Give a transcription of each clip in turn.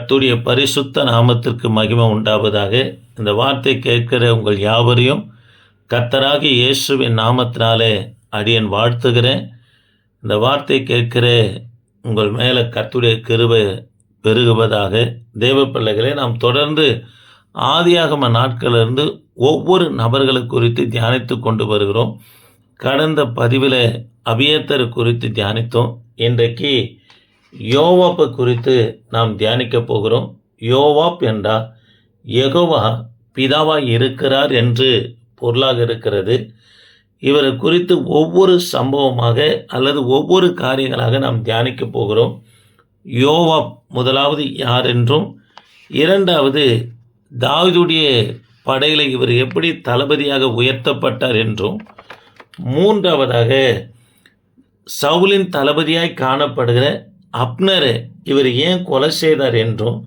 கத்துடைய பரிசுத்த நாமத்திற்கு மகிமை உண்டாவதாக இந்த வார்த்தை கேட்கிற உங்கள் யாவரையும் கத்தராகி இயேசுவின் நாமத்தினாலே அடியன் வாழ்த்துகிறேன். இந்த வார்த்தை கேட்கிற உங்கள் மேலே கத்துடைய கிருபை பெருகுவதாக தேவ பிள்ளைகளை நாம் தொடர்ந்து ஆதியாகம நாட்களிலிருந்து ஒவ்வொரு நபர்களை குறித்து தியானித்து கொண்டு வருகிறோம். கடந்த பதிவில் அபியத்தர் குறித்து தியானித்தோம். இன்றைக்கு யோவாப்பை குறித்து நாம் தியானிக்க போகிறோம். யோவாப் என்றால் எகோவா பிதாவாக இருக்கிறார் என்று பொருளாக இருக்கிறது. இவரை குறித்து ஒவ்வொரு சம்பவமாக அல்லது ஒவ்வொரு காரியங்களாக நாம் தியானிக்க போகிறோம். யோவாப் முதலாவது யார் என்றும் இரண்டாவது தாவிதுடைய படையில் இவர் எப்படி தளபதியாக உயர்த்தப்பட்டார் என்றும் மூன்றாவதாக சவுலின் தளபதியாய் காணப்படுகிற அப்னரை இவர் ஏன் கொலை செய்தார் என்றும்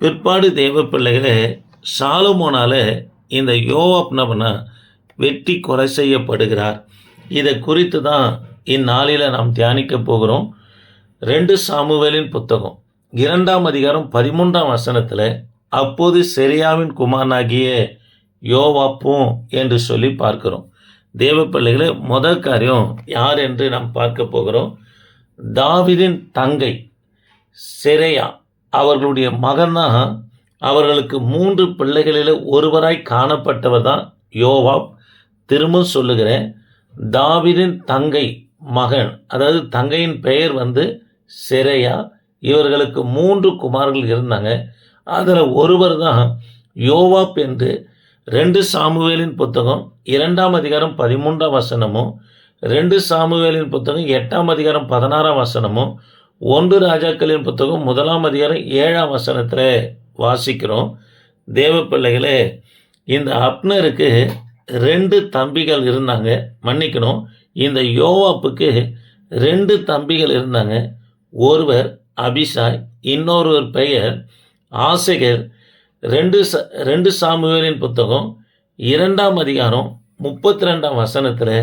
பிற்பாடு தெய்வ பிள்ளைகளை சாலமோனால் இந்த யோவாப்னவனை வெட்டி கொலை செய்யப்படுகிறார். இதை குறித்து தான் இந்நாளில் நாம் தியானிக்க போகிறோம். ரெண்டு சாமுவேலின் புத்தகம் இரண்டாம் அதிகாரம் பதிமூன்றாம் வசனத்தில் அப்போது செரியாவின் குமாரனாகிய யோவாப்பும் என்று சொல்லி பார்க்கிறோம். தேவ பிள்ளைகளே முதல் காரியம் யார் என்று நாம் பார்க்க போகிறோம். தாவிதின் தங்கை செரையா அவர்களுடைய மகனாக அவர்களுக்கு மூன்று பிள்ளைகளில் ஒருவராய் காணப்பட்டவர் தான் யோவாப். திரும்ப சொல்லுகிறேன் தாவிதின் தங்கை மகன் அதாவது தங்கையின் பெயர் வந்து செரையா இவர்களுக்கு மூன்று குமார்கள் இருந்தாங்க. அதில் ஒருவர் தான் யோவாப் என்று ரெண்டு சாமுவேலின் புத்தகம் இரண்டாம் அதிகாரம் பதிமூன்றாம் வசனமும் ரெண்டு சாமுவேலின் புத்தகம் எட்டாம் அதிகாரம் பதினாறாம் வசனமும் ஒன்று ராஜாக்களின் புத்தகம் முதலாம் அதிகாரம் ஏழாம் வசனத்தில் வாசிக்கிறோம். தேவ பிள்ளைகளே இந்த அப்னருக்கு ரெண்டு தம்பிகள் இருந்தாங்க மன்னிக்கணும். இந்த யோவாப்புக்கு ரெண்டு தம்பிகள் இருந்தாங்க. ஒருவர் அபிஷாய் இன்னொருவர் பெயர் ஆசைகர். ரெண்டு ச ரெண்டு சாமுவேலின் புத்தகம் இரண்டாம் அதிகாரம் முப்பத்தி ரெண்டாம் வசனத்தில்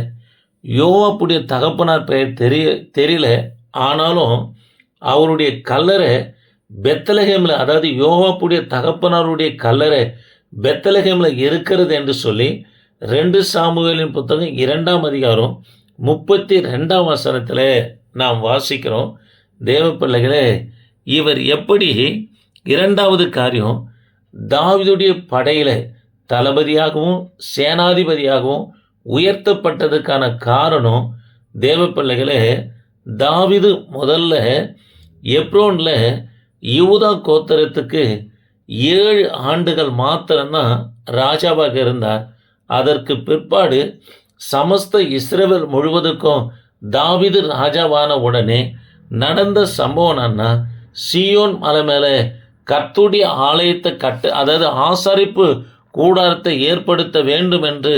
யோவாப்புடைய தகப்பனார் பெயர் தெரிய தெரியல. ஆனாலும் அவருடைய கல்லறை பெத்தலகேமில் அதாவது யோவாப்புடைய தகப்பனாருடைய கல்லறை பெத்தலகேமில் இருக்கிறது என்று சொல்லி ரெண்டு சாமுவேலின் புத்தகம் இரண்டாம் அதிகாரம் முப்பத்தி ரெண்டாம் வசனத்தில் நாம் வாசிக்கிறோம். தேவ பிள்ளைகளே இவர் எப்படி இரண்டாவது காரியம் தாவிதுடைய படையில் தளபதியாகவும் சேனாதிபதியாகவும் உயர்த்தப்பட்டதுக்கான காரணம் தேவ பிள்ளைகளே தாவிது முதல்ல எப்ரோனில் யூதா கோத்தரத்துக்கு ஏழு ஆண்டுகள் மாத்திரம்தான் ராஜாவாக இருந்தார். அதற்கு பிற்பாடு சமஸ்த இஸ்ரேல் முழுவதுக்கும் தாவிது ராஜாவான உடனே நடந்த சம்பவம்னா சியோன் மலை மேலே கர்த்துடைய ஆலயத்தை கட்டு அதாவது ஆசரிப்பு கூடாரத்தை ஏற்படுத்த வேண்டும் என்று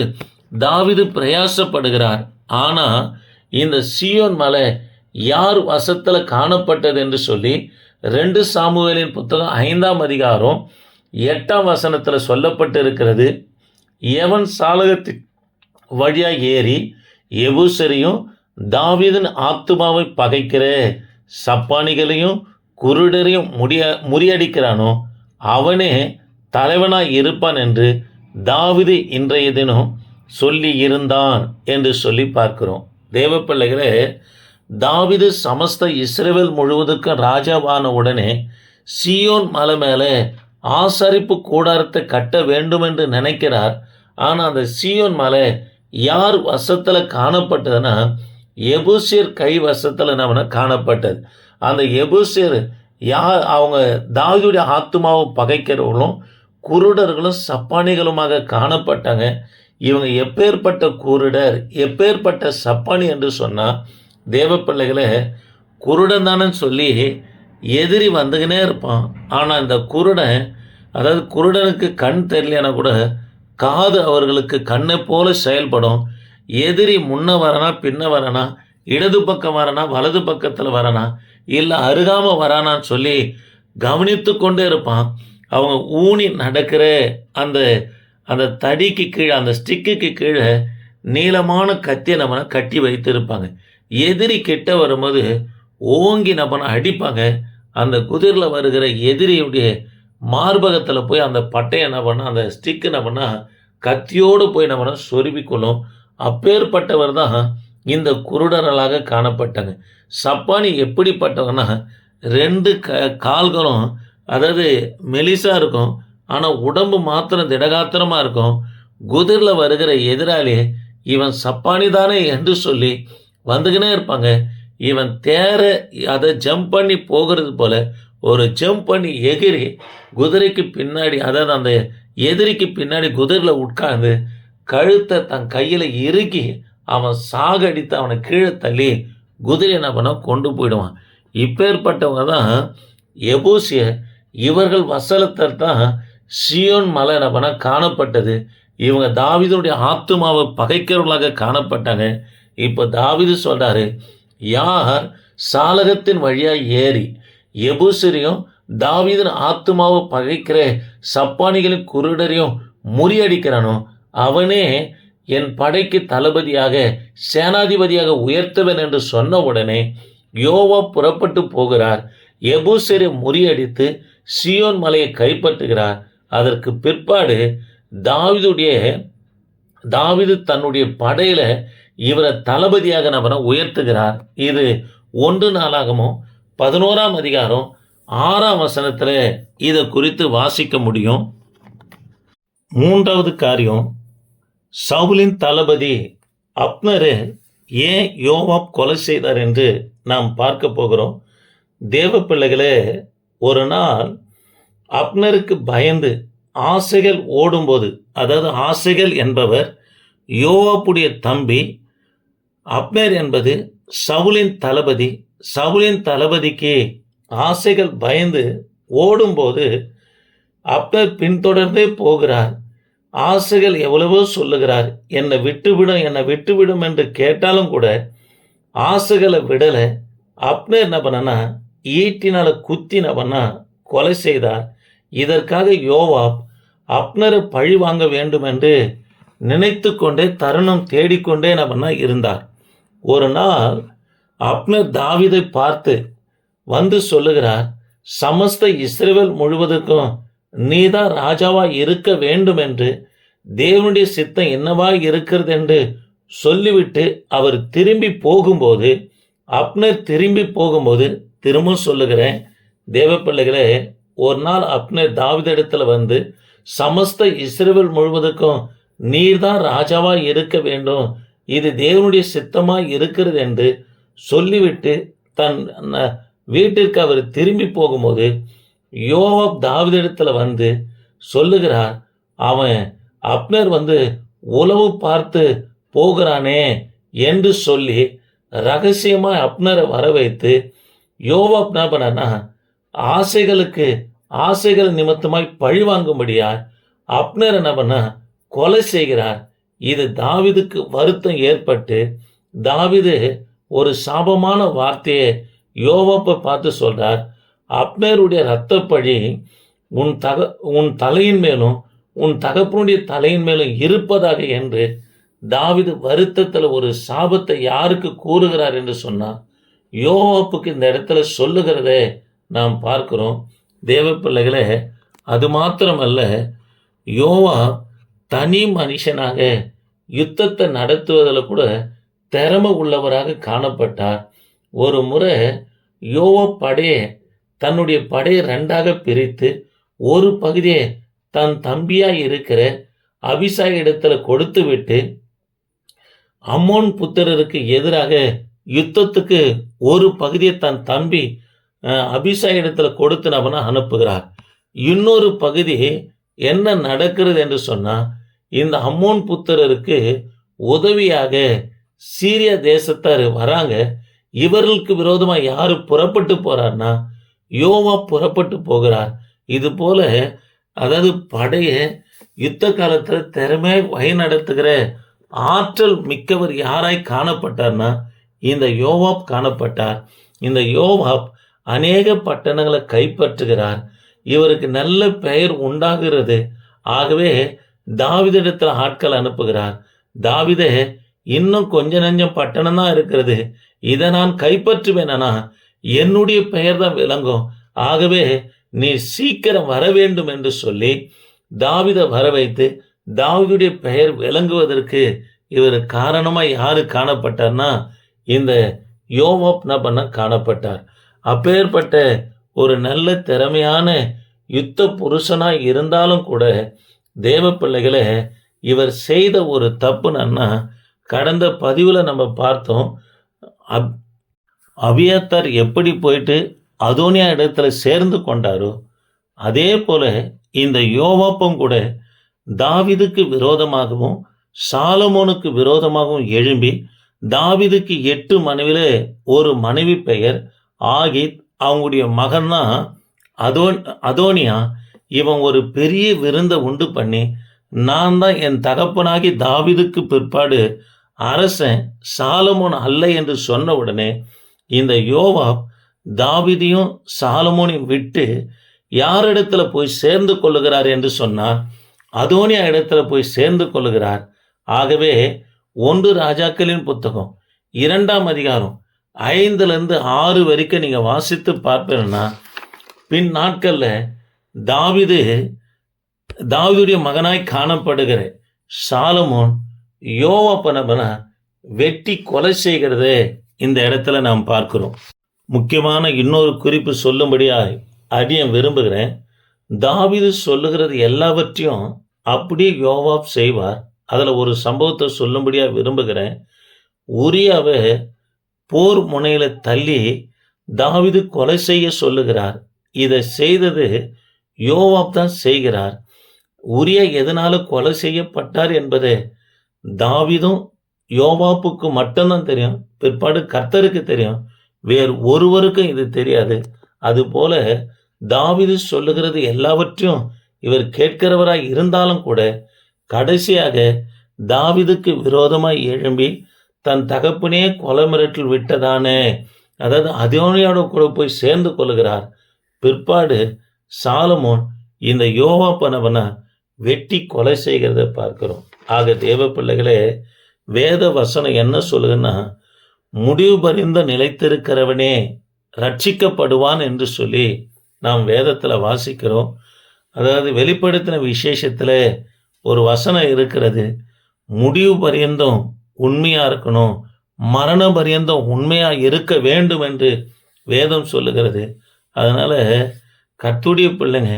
தாவிது பிரயாசப்படுகிறார். ஆனால் இந்த சியோன் மலை யார் வசத்தில் காணப்பட்டது என்று சொல்லி ரெண்டு சாமுவேலின் புத்தகம் ஐந்தாம் அதிகாரம் எட்டாம் வசனத்தில் சொல்லப்பட்டு இருக்கிறது எவன் சாலகத்தின் வழியாக ஏறி எபூசரையும் தாவிதன் ஆத்துமாவை பகைக்கிற சப்பானிகளையும் குருடரையும் முடிய முறியடிக்கிறானோ அவனே தலைவனாய் இருப்பான் என்று தாவிது இன்றைய தினம் சொல்லி இருந்தான் என்று சொல்லி பார்க்கிறோம். தேவ பிள்ளைகளே தாவிது சமஸ்த இஸ்ரேல் முழுவதுக்கும் ராஜாவான உடனே சியோன் மலை மேலே ஆசரிப்பு கூடாரத்தை கட்ட வேண்டும் என்று நினைக்கிறார். ஆனால் அந்த சியோன் மலை யார் வசத்தில் காணப்பட்டதுன்னா எபூசியர் கை வசத்தில் நம்ம காணப்பட்டது. அந்த எபூசியர் யார் அவங்க தாவிதுடைய ஆத்மாவை பகைக்கிறவர்களும் குருடர்களும் சப்பானிகளுமாக காணப்பட்டாங்க. இவங்க எப்பேற்பட்ட குருடர் எப்பேற்பட்ட சப்பானி என்று சொன்னால் தேவ பிள்ளைகளை குருடன் தானே சொல்லி எதிரி வந்துக்கினே இருப்பான். ஆனால் இந்த குருடன் அதாவது குருடனுக்கு கண் தெரியலனா கூட காது அவர்களுக்கு கண்ணை போல செயல்படும். எதிரி முன்ன வரனா பின்ன வரனா இடது பக்கம் வரனா வலது பக்கத்தில் வரனா இல்லை அருகாமல் வரானான்னு சொல்லி கவனித்து கொண்டே இருப்பான். அவங்க ஊனி நடக்கிற அந்த அந்த தடிக்கு கீழே அந்த ஸ்டிக்குக்கு கீழே நீளமான கத்தியை நம்ம கட்டி வைத்திருப்பாங்க. எதிரி கிட்ட வரும்போது ஓங்கி நம்ம அடிப்பாங்க. அந்த குதிரில் வருகிற எதிரியுடைய மார்பகத்தில் போய் அந்த பட்டையை என்ன பண்ணால் அந்த ஸ்டிக்கு என்ன பண்ணால் கத்தியோடு போய் என்ன பண்ணால் சொருவிக்கொள்ளும் அப்பேற்பட்டவர் தான் இந்த குருடர்களாக காணப்பட்டாங்க. சப்பானி எப்படிப்பட்டவன்னா ரெண்டு க கால்களும் அதாவது மெலிசாக இருக்கும் ஆனால் உடம்பு மாத்திரம் திடகாத்திரமாக இருக்கும். குதிரில் வருகிற எதிராளி இவன் சப்பானி தானே என்று சொல்லி வந்துக்கினே இருப்பாங்க. இவன் தேர அதை ஜம்ப் பண்ணி போகிறது போல் ஒரு ஜம்ப் பண்ணி எகிரி குதிரைக்கு பின்னாடி அதாவது அந்த எதிரிக்கு பின்னாடி குதிரையில் உட்கார்ந்து கழுத்தை தன் கையில் இறுக்கி அவன் சாகடித்து அவனை கீழே தள்ளி குதிரை என்ன பண்ண கொண்டு போயிடுவான். இப்பேற்பட்டவங்க தான் எபூசிய இவர்கள் வசலத்தை தான் சியோன் மலை என்ன பண்ண காணப்பட்டது. இவங்க தாவிதனுடைய ஆத்துமாவை பகைக்கிறவர்களாக காணப்பட்டாங்க. இப்போ தாவிது சொல்கிறாரு யார் சாலகத்தின் வழியாக ஏறி எபூசரையும் தாவிதன் ஆத்துமாவை பகைக்கிற சப்பானிகளின் குருடரையும் முறியடிக்கிறானோ அவனே என் படைக்கு தளபதியாக சேனாதிபதியாக உயர்த்துவன் என்று சொன்ன உடனே யோவா புறப்பட்டு போகிறார். எபூசரை முறியடித்து சியோன் மலையை கைப்பற்றுகிறார். அதற்கு பிற்பாடு தாவிதுடைய தாவிது தன்னுடைய படையில இவரை தளபதியாக நபரை உயர்த்துகிறார். இது ஒன்று நாளாகமோ பதினோராம் அதிகாரம் ஆறாம் வசனத்தில் இதை குறித்து வாசிக்க முடியும். மூன்றாவது காரியம் சவுலின் தளபதி அப்னரு ஏன் யோவாப் கொலை செய்தார் என்று நாம் பார்க்க போகிறோம். தேவ பிள்ளைகளே ஒரு நாள் அப்னருக்கு பயந்து ஆசைகள் ஓடும்போது அதாவது ஆசைகள் என்பவர் யோவாப்புடைய தம்பி அப்னர் என்பது சவுலின் தளபதி சவுலின் தளபதிக்கு ஆசைகள் பயந்து ஓடும்போது அப்னர் பின்தொடர்ந்தே போகிறார். ஆசைகள் எவ்வளவோ சொல்லுகிறார். என்னை விட்டுவிடும் என்னை விட்டுவிடும் என்று கேட்டாலும் கூட ஆசைகளை விடலை. அப்னர் என்ன பண்ணனா ஈட்டினால குத்தி என்ன பண்ணா கொலை செய்தார். இதற்காக யோவாப் அப்னரை பழி வாங்க வேண்டும் என்று நினைத்து கொண்டே தருணம் தேடிக்கொண்டே என்ன இருந்தார். ஒரு நாள் அப்னர் தாவிதை பார்த்து வந்து சொல்லுகிறார் சமஸ்த இஸ்ரேல் முழுவதற்கும் நீதான் ராஜாவா இருக்க வேண்டும் என்று தேவனுடைய சித்தம் என்னவா இருக்கிறது? என்று சொல்லிவிட்டு அவர் திரும்பி போகும்போது அப்னர் திரும்பி போகும்போது திரும்ப சொல்லுகிறேன் தேவ பிள்ளைகளே ஒரு நாள் அப்னர் தாவிதஇடத்துல வந்து சமஸ்த இஸ்ரேல் முழுவதுக்கும் நீர்தான் ராஜாவா இருக்க வேண்டும். இது தேவனுடைய சித்தமா இருக்கிறது என்று சொல்லிவிட்டு தன் வீட்டிற்கு அவர் திரும்பி போகும்போது யோவாப் தாவிதஇடத்துல வந்து சொல்லுகிறார் அவன் அப்னர் வந்து உளவு பார்த்து போகிறானே என்று சொல்லி ரகசியமாக அப்னரை வர வைத்து யோவாப் என்ன பண்ணனா ஆசைகளுக்கு ஆசைகள் நிமித்தமாய் பழி வாங்கும்படியார் அப்னர் என்ன கொலை செய்கிறார். இது தாவிதுக்கு வருத்தம் ஏற்பட்டு தாவிது ஒரு சாபமான வார்த்தையை யோவாப்பை பார்த்து சொல்றார். அப்னருடைய இரத்தப்பழி உன் தக உன் தலையின் மேலும் உன் தகப்பனுடைய தலையின் மேலும் இருப்பதாக என்று தாவிது வருத்தத்தில் ஒரு சாபத்தை யாருக்கு கூறுகிறார் என்று சொன்னார் யோவாப்புக்கு இந்த இடத்துல சொல்லுகிறதே நாம் பார்க்கிறோம் தேவ அது மாத்திரமல்ல யோவா தனி மனுஷனாக யுத்தத்தை நடத்துவதில் கூட திறமை உள்ளவராக காணப்பட்டார். ஒரு முறை யோவா படையை தன்னுடைய படையை ரெண்டாக பிரித்து ஒரு பகுதியை தன் தம்பியாக இருக்கிற அபிஷா இடத்துல கொடுத்து விட்டு அம்மோன் புத்திரருக்கு எதிராக யுத்தத்துக்கு ஒரு பகுதியை தன் தம்பி அபிஷேகத்தில் அபிஷா கொடுத்து நபனை அனுப்புகிறார். இன்னொரு பகுதி என்ன நடக்கிறது என்று சொன்னால் இந்த அம்மோன் புத்திரருக்கு உதவியாக சீரிய தேசத்தார் வராங்க. இவர்களுக்கு விரோதமாக யார் புறப்பட்டு போகிறார்னா யோவா புறப்பட்டு போகிறார். இது போல அதாவது படையை யுத்த காலத்தில் திறமையை வழி நடத்துகிற ஆற்றல் மிக்கவர் யாராய் காணப்பட்டார்னா இந்த யோவாப் காணப்பட்டார். இந்த யோவாப் அநேக பட்டணங்களை கைப்பற்றுகிறார். இவருக்கு நல்ல பெயர் உண்டாகிறது. ஆகவே தாவிதிடத்தில் ஆட்கள் அனுப்புகிறார். தாவிதே இன்னும் கொஞ்ச நஞ்சம் பட்டணம் தான் இருக்கிறது. இதை நான் கைப்பற்றுவேனா என்னுடைய பெயர் தான் விளங்கும். ஆகவே நீ சீக்கிரம் வர வேண்டும் என்று சொல்லி தாவிதை வர வைத்து தாவிதுடைய பெயர் விளங்குவதற்கு இவர் காரணமாக யாரு காணப்பட்டார்னா இந்த யோவாப் என்ன பண்ண காணப்பட்டார். அப்பேற்பட்ட ஒரு நல்ல திறமையான யுத்த புருஷனாக இருந்தாலும் கூட தேவ பிள்ளைகளை இவர் செய்த ஒரு தப்புனன்னா கடந்த பதிவில் நம்ம பார்த்தோம் அப் அபியத்தார் எப்படி போயிட்டு அதோனியா இடத்துல சேர்ந்து கொண்டாரோ அதே போல் இந்த யோவாப்பம் கூட தாவிதுக்கு விரோதமாகவும் சாலமோனுக்கு விரோதமாகவும் எழும்பி தாவிதுக்கு எட்டு மனைவியில் ஒரு மனைவி பெயர் ஆகித் அவங்களுடைய மகன் தான் அதோன் அதோனியா இவன் ஒரு பெரிய விருந்தை உண்டு பண்ணி நான் தான் என் தகப்பனாகி தாவிதுக்கு பிற்பாடு அரசன் சாலமோன் அல்ல என்று சொன்ன உடனே இந்த யோவாப் தாவிதையும் சாலமோனையும் விட்டு யாரிடத்துல போய் சேர்ந்து கொள்ளுகிறார் என்று சொன்னார். அதோனியா இடத்துல போய் சேர்ந்து கொள்ளுகிறார். ஆகவே ஒன்று ராஜாக்களின் புத்தகம் இரண்டாம் அதிகாரம் ஐந்துலேருந்து ஆறு வரைக்கும் நீங்கள் வாசித்து பார்ப்பீங்கன்னா பின் நாட்களில் தாவிது தாவிதுடைய மகனாய் காணப்படுகிற சாலமோன் யோவாப்பனபன வெட்டி கொலை செய்கிறது. இந்த இடத்துல நாம் பார்க்கிறோம். முக்கியமான இன்னொரு குறிப்பு சொல்லும்படியாக அடியன் விரும்புகிறேன். தாவிது சொல்லுகிறது எல்லாவற்றையும் அப்படியே யோவாப் செய்வார். அதில் ஒரு சம்பவத்தை சொல்லும்படியாக விரும்புகிறேன். உரியாவை போர் முனையில் தள்ளி தாவிது கொலை செய்ய சொல்லுகிறார். இதை செய்தது யோவாப் தான் செய்கிறார். உரிய எதனால கொலை செய்யப்பட்டார் என்பது தாவிதும் யோவாப்புக்கு மட்டும்தான் தெரியும். பிற்பாடு கர்த்தருக்கு தெரியும். வேறு ஒருவருக்கும் இது தெரியாது. அதுபோல தாவிது சொல்லுகிறது எல்லாவற்றையும் இவர் கேட்கிறவராய் இருந்தாலும் கூட கடைசியாக தாவிதுக்கு விரோதமாய் எழும்பி தன் தகப்பனே கொலை மிரட்டில் விட்டதானே? அதாவது அதோனியோட கூட போய் சேர்ந்து கொள்கிறார் பிற்பாடு சாலமோன் இந்த யோவாப்பனவனை வெட்டி கொலை செய்கிறத பார்க்கிறோம். ஆக தேவ பிள்ளைகளே வேத வசனம் என்ன சொல்லுதுன்னா முடிவு பறிந்த நிலைத்திருக்கிறவனே ரட்சிக்கப்படுவான் என்று சொல்லி நாம் வேதத்தில் வாசிக்கிறோம். அதாவது வெளிப்படுத்தின விசேஷத்தில் ஒரு வசனம் இருக்கிறது முடிவு பரியந்தம் உண்மையாக இருக்கணும். மரண பரியந்தம் உண்மையாக இருக்க வேண்டும் என்று வேதம் சொல்லுகிறது. அதனால் கத்துடைய பிள்ளைங்க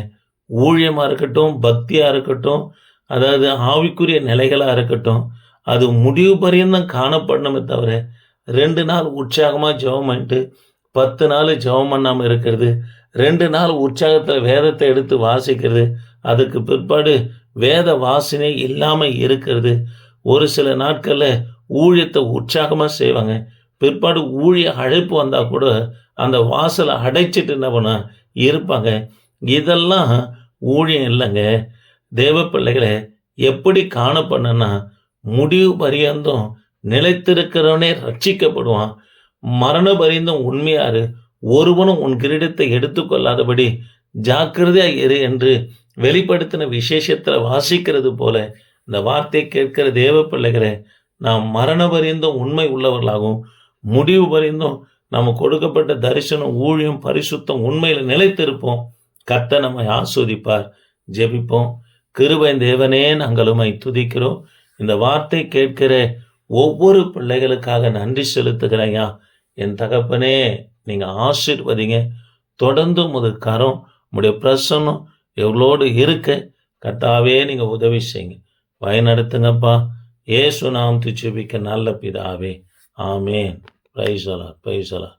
ஊழியமாக இருக்கட்டும் பக்தியாக இருக்கட்டும் அதாவது ஆவிக்குரிய நிலைகளாக இருக்கட்டும் அது முடிவு பரியந்தம் காணப்படணுமே தவிர ரெண்டு நாள் உற்சாகமாக ஜெபம் பண்ணிட்டு பத்து நாள் ஜெபம் பண்ணாமல் இருக்கிறது. ரெண்டு நாள் உற்சாகத்தில் வேதத்தை எடுத்து வாசிக்கிறது. அதுக்கு பிற்பாடு வேத வாசனை இல்லாமல் இருக்கிறது. ஒரு சில நாட்களில் ஊழியத்தை உற்சாகமாக செய்வாங்க. பிற்பாடு ஊழிய அழைப்பு வந்தால் கூட அந்த வாசலை அடைச்சிட்டு என்ன பண்ண இருப்பாங்க. இதெல்லாம் ஊழியம் இல்லைங்க. தேவ பிள்ளைகளை எப்படி காணப்படணும்னா முடிவு பரியந்தும் நிலைத்திருக்கிறவனே ரட்சிக்கப்படுவான். மரண பரியந்தம் உண்மையாரு. ஒருவனும் உன் கிரீடத்தை எடுத்துக்கொள்ளாதபடி ஜாக்கிரதையாக இரு என்று வெளிப்படுத்தின விசேஷத்தில் வாசிக்கிறது போல இந்த வார்த்தை கேட்கிற தேவ பிள்ளைகளை நாம் மரண பரிந்தும் உண்மை உள்ளவர்களாகவும் முடிவு பரிந்தும் நம்ம கொடுக்கப்பட்ட தரிசனம் ஊழியம் பரிசுத்தம் உண்மையில் நிலைத்திருப்போம். கத்த நம்மை ஆஸ்வதிப்பார். ஜெபிப்போம். கிருபை தேவனே நாங்கள் துதிக்கிறோம். இந்த வார்த்தை கேட்கிற ஒவ்வொரு பிள்ளைகளுக்காக நன்றி செலுத்துகிறேயா என் தகப்பனே நீங்கள் ஆசிர்வதிங்க. தொடர்ந்து உமது கரம் உடைய பிரசன்னம் எவ்வளோடு இருக்க. கர்த்தாவே நீங்கள் உதவி செய்யுங்க. பயனடுத்துங்கப்பா. ஏசு நாம் துச்சுபிக்க நல்ல பிதாவே. ஆமேன். பிரைசலா பிரைசலா